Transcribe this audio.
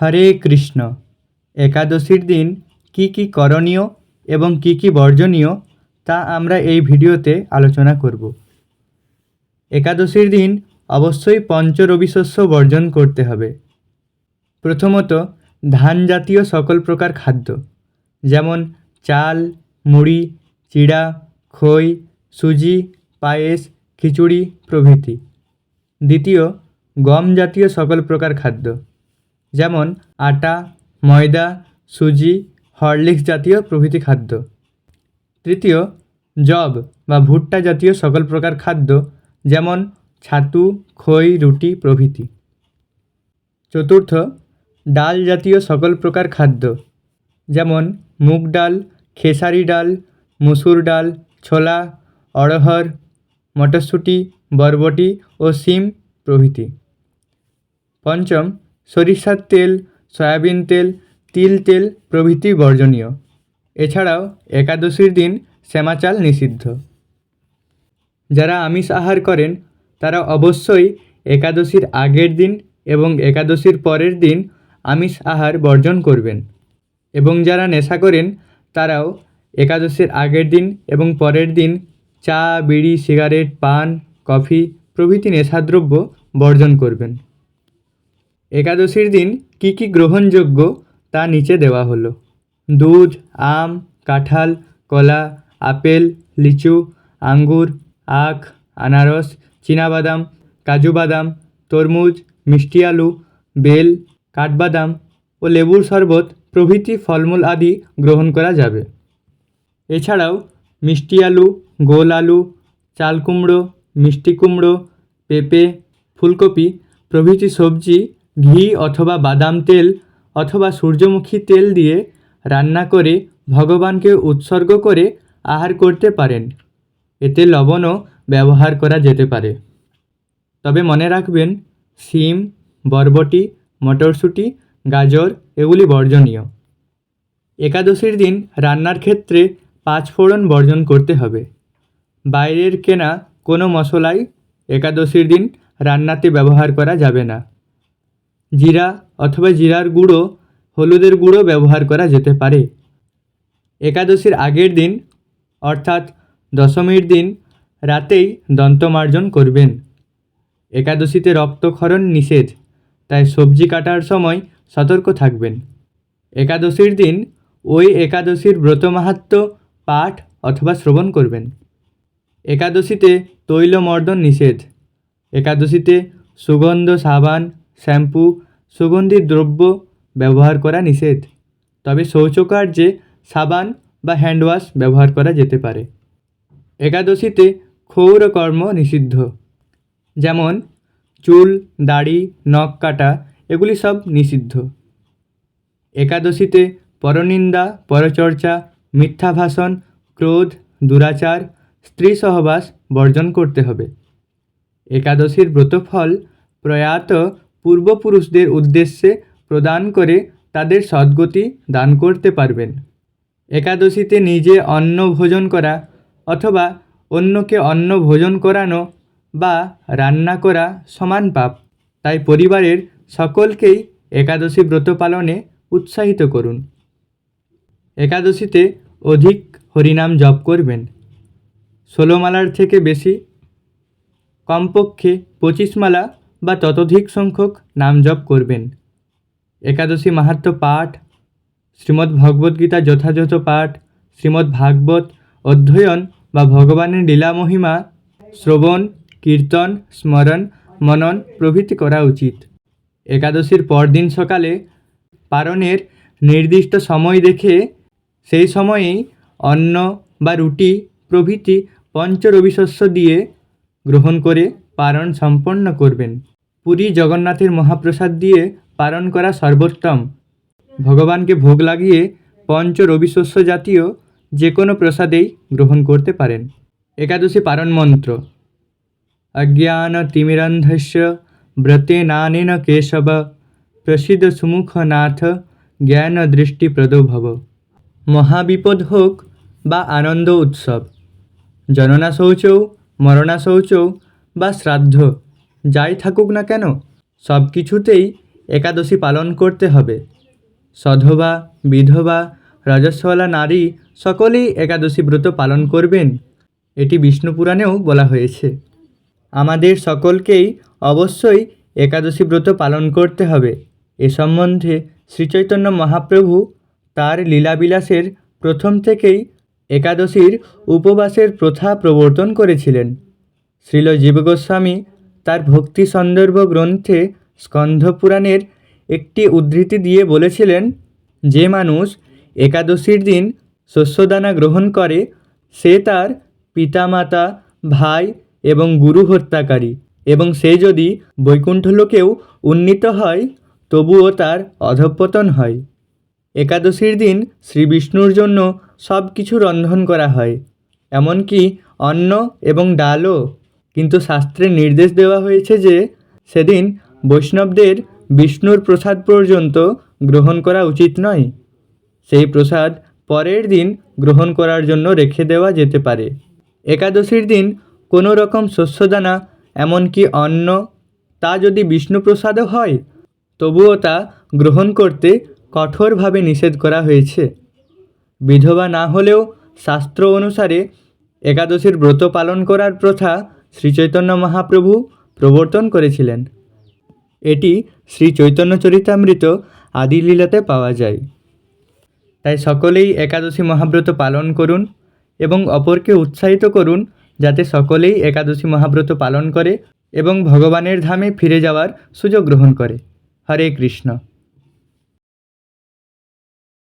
হরে কৃষ্ণ। একাদশীর দিন কি কি করণীয় এবং কি কি বর্জনীয় তা আমরা এই ভিডিওতে আলোচনা করব। একাদশীর দিন অবশ্যই পঞ্চরবিশস্য বর্জন করতে হবে। প্রথমত ধান জাতীয় সকল প্রকার খাদ্য, যেমন চাল, মুড়ি, চিড়া, খই, সুজি, পায়েস, খিচুড়ি প্রভৃতি। দ্বিতীয় গম জাতীয় সকল প্রকার খাদ্য যেমন আটা, ময়দা, সুজি, হরলিক্স জাতীয় প্রভৃতি খাদ্য। তৃতীয়, যব বা ভুট্টা জাতীয় সকল প্রকার খাদ্য, যেমন ছাতু, খই, রুটি প্রভৃতি। চতুর্থ, ডাল জাতীয় সকল প্রকার খাদ্য, যেমন মুগ ডাল, খেসারি ডাল, মুসুর ডাল, ছোলা, অড়হর, মটরশুঁটি, বরবটি ও শিম প্রভৃতি। পঞ্চম সরিষার তেল, সয়াবিন তেল, তিল তেল প্রভৃতি বর্জনীয়। এছাড়াও একাদশীর দিন শ্যামা চাল নিষিদ্ধ। যারা আমিষ আহার করেন, তারা অবশ্যই একাদশীর আগের দিন এবং একাদশীর পরের দিন আমিষ আহার বর্জন করবেন। এবং যারা নেশা করেন, তারাও একাদশীর আগের দিন এবং পরের দিন চা, বিড়ি, সিগারেট, পান, কফি প্রভৃতি নেশাদ্রব্য বর্জন করবেন। একাদশীর দিন কি কি গ্রহণযোগ্য তা নিচে দেওয়া হলো। দুধ, আম, কাঁঠাল, কলা, আপেল, লিচু, আঙ্গুর, আখ, আনারস, চীনাবাদাম, কাজু বাদাম, তরমুজ, মিষ্টি আলু, বেল, কাঠবাদাম ও লেবুর শরবত প্রভৃতি ফলমূল আদি গ্রহণ করা যাবে। এছাড়াও মিষ্টি আলু, গোল আলু, চাল কুমড়ো, মিষ্টি কুমড়ো, পেঁপে, ফুলকপি প্রভৃতি সবজি ঘি অথবা বাদাম তেল অথবা সূর্যমুখী তেল দিয়ে রান্না করে ভগবানকে উৎসর্গ করে আহার করতে পারেন। এতে লবণও ব্যবহার করা যেতে পারে। তবে মনে রাখবেন শিম বরবটি, মটরশুঁটি, গাজর এগুলি বর্জনীয়। একাদশীর দিন রান্নার ক্ষেত্রে পাঁচ ফোড়ন বর্জন করতে হবে। বাইরের কেনা কোনো মশলাই একাদশীর দিন রান্নাতে ব্যবহার করা যাবে না। জিরা অথবা জিরার গুঁড়ো, হলুদের গুঁড়ো ব্যবহার করা যেতে পারে। একাদশীর আগের দিন, অর্থাৎ দশমীর দিন, রাতেই দন্তমার্জন করবেন। একাদশীতে রক্তক্ষরণ নিষেধ, তাই সবজি কাটার সময় সতর্ক থাকবেন। একাদশীর দিন, ওই একাদশীর ব্রত মাহাত্ম্য পাঠ অথবা শ্রবণ করবেন। একাদশীতে তৈলমর্দন নিষেধ, একাদশীতে সুগন্ধ, সাবান শ্যাম্পু সুগন্ধি দ্রব্য ব্যবহার করা নিষেধ। তবে শৌচকার্যে সাবান বা হ্যান্ডওয়াশ ব্যবহার করা যেতে পারে। একাদশীতে ক্ষৌরকর্ম নিষিদ্ধ। যেমন, চুল, দাড়ি, নখ কাটা, এগুলি সব নিষিদ্ধ। একাদশীতে পরনিন্দা, পরচর্চা মিথ্যা ভাষণ ক্রোধ, দুরাচার, স্ত্রী সহবাস বর্জন করতে হবে। একাদশীর ব্রতফল প্রয়াত পূর্বপুরুষদের উদ্দেশ্যে প্রদান করে তাদের সদ্গতি দান করতে পারবেন। একাদশীতে নিজে অন্ন ভোজন করা অথবা অন্যকে অন্ন ভোজন করানো বা রান্না করা সমান পাপ। তাই পরিবারের সকলকেই একাদশী ব্রত পালনে উৎসাহিত করুন। একাদশীতে অধিক হরিনাম জপ করবেন। ষোলো মালার থেকে বেশি। কমপক্ষে পঁচিশ মালা বা ততোধিক সংখ্যক নাম জপ করবেন। একাদশী মাহাত্ম্য পাঠ, শ্রীমদ্ ভগবদ্গীতা যথাযথ পাঠ, শ্রীমদ্ ভাগবত অধ্যয়ন বা ভগবানের লীলা মহিমা, শ্রবণ, কীর্তন, স্মরণ, মনন প্রভৃতি করা উচিত। একাদশীর পরদিন সকালে পারণের নির্দিষ্ট সময় দেখে সেই সময়েই অন্ন বা রুটি প্রভৃতি পঞ্চরবিশস্য দিয়ে গ্রহণ করে পারণ সম্পন্ন করবেন। পুরী জগন্নাথের মহাপ্রসাদ দিয়ে পালন করা সর্বোত্তম। ভগবানকে ভোগ লাগিয়ে পঞ্চ রবিশস্য জাতীয় যে কোনো প্রসাদেই গ্রহণ করতে পারেন। একাদশী পারণ মন্ত্র। অজ্ঞান তিমিরন্ধস্য ব্রতে নানেন কেশব প্রসিদ্ধ সুমুখনাথ জ্ঞান দৃষ্টি প্রদো ভব। মহাবিপদ হোক বা আনন্দ উৎসব। জননা শৌচৌ মরণা শৌচৌ বা শ্রাদ্ধ, যাই থাকুক না কেন, সব কিছুতেই একাদশী পালন করতে হবে। সধবা, বিধবা, রজস্বলা, নারী সকলেই একাদশী ব্রত পালন করবেন, এটি বিষ্ণু পুরাণেও বলা হয়েছে। আমাদের সকলকেই অবশ্যই একাদশী ব্রত পালন করতে হবে। এ সম্বন্ধে শ্রীচৈতন্য মহাপ্রভু তার লীলাবিলাসের প্রথম থেকেই একাদশীর উপবাসের প্রথা প্রবর্তন করেছিলেন। শ্রীল জীবগোস্বামী তার ভক্তি সন্দর্ভ গ্রন্থে স্কন্ধপুরাণের একটি উদ্ধৃতি দিয়ে বলেছিলেন, যে মানুষ একাদশীর দিন শস্যদানা গ্রহণ করে, সে তার পিতামাতা, ভাই এবং গুরু হত্যাকারী। এবং সে যদি বৈকুণ্ঠলোকেও উন্নীত হয়, তবুও তার অধঃপতন হয়। একাদশীর দিন শ্রী বিষ্ণুর জন্য সব কিছু রন্ধন করা হয়। এমনকি অন্ন এবং ডালও কিন্তু শাস্ত্রে নির্দেশ দেওয়া হয়েছে যে সেদিন বৈষ্ণবদের বিষ্ণুর প্রসাদ পর্যন্ত গ্রহণ করা উচিত নয়। সেই প্রসাদ পরের দিন গ্রহণ করার জন্য রেখে দেওয়া যেতে পারে। একাদশীর দিন কোনো রকম শস্যদানা, এমনকি অন্ন, তা যদি বিষ্ণু প্রসাদও হয়, তবুও তা গ্রহণ করতে কঠোরভাবে নিষেধ করা হয়েছে। বিধবা না হলেও শাস্ত্র অনুসারে একাদশীর ব্রত পালন করার প্রথা শ্রীচৈতন্য মহাপ্রভু প্রবর্তন করেছিলেন। এটি শ্রী চৈতন্য চরিতামৃত আদিলীলাতে পাওয়া যায়। তাই সকলেই একাদশী মহাব্রত পালন করুন এবং অপরকে উৎসাহিত করুন যাতে সকলেই একাদশী মহাব্রত পালন করে এবং ভগবানের ধামে ফিরে যাওয়ার সুযোগ গ্রহণ করে। হরে কৃষ্ণ।